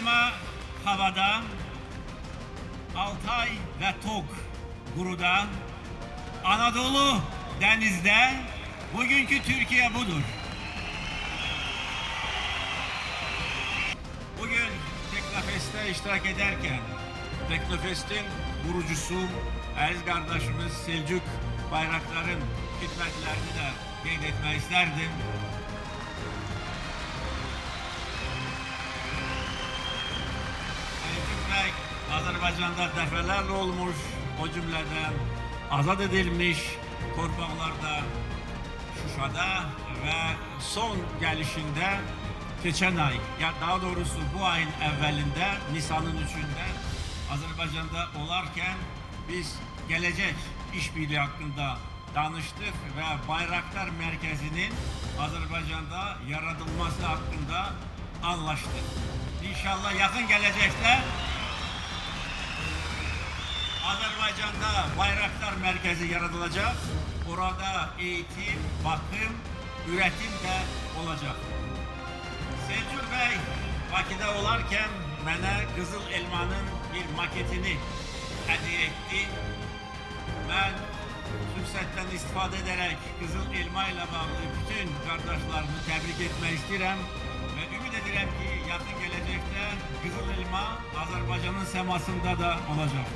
elma havada, Altay ve Tok guruda, Anadolu denizde, bugünkü Türkiye budur. Bugün Teknofest'te iştirak ederken Teknofest'in kurucusu Aziz kardeşimiz Selçuk Bayraktar'ın hizmetlerini de kaydetmek isterdim. Bey Azerbaycan'da defalarla olmuş o cümleden azat edilmiş torpaqlarda Şuşada ve son gelişinde geçen ay, ya daha doğrusu bu ayın evvelinde, Nisan'ın üçünde Azerbaycan'da olarken biz gelecek işbirliği hakkında danıştık ve Bayraktar Merkezi'nin Azerbaycan'da yaratılması hakkında anlaştık. İnşallah yakın gelecekte Azerbaycan'da Bayraktar Merkezi yaratılacak. Orada eğitim, bakım, üretim de olacak. Selçuk Bey Bakıda olarken mənə Qızıl Elmanın bir maketini hediye etti. Ben fürsətten istifadə ederek Qızıl Elma ile bağlı bütün kardeşlerimi tebrik etmek istedim. Ve ümit ederim ki yakın gelecekte Qızıl Elma Azerbaycan'ın semasında da olacak.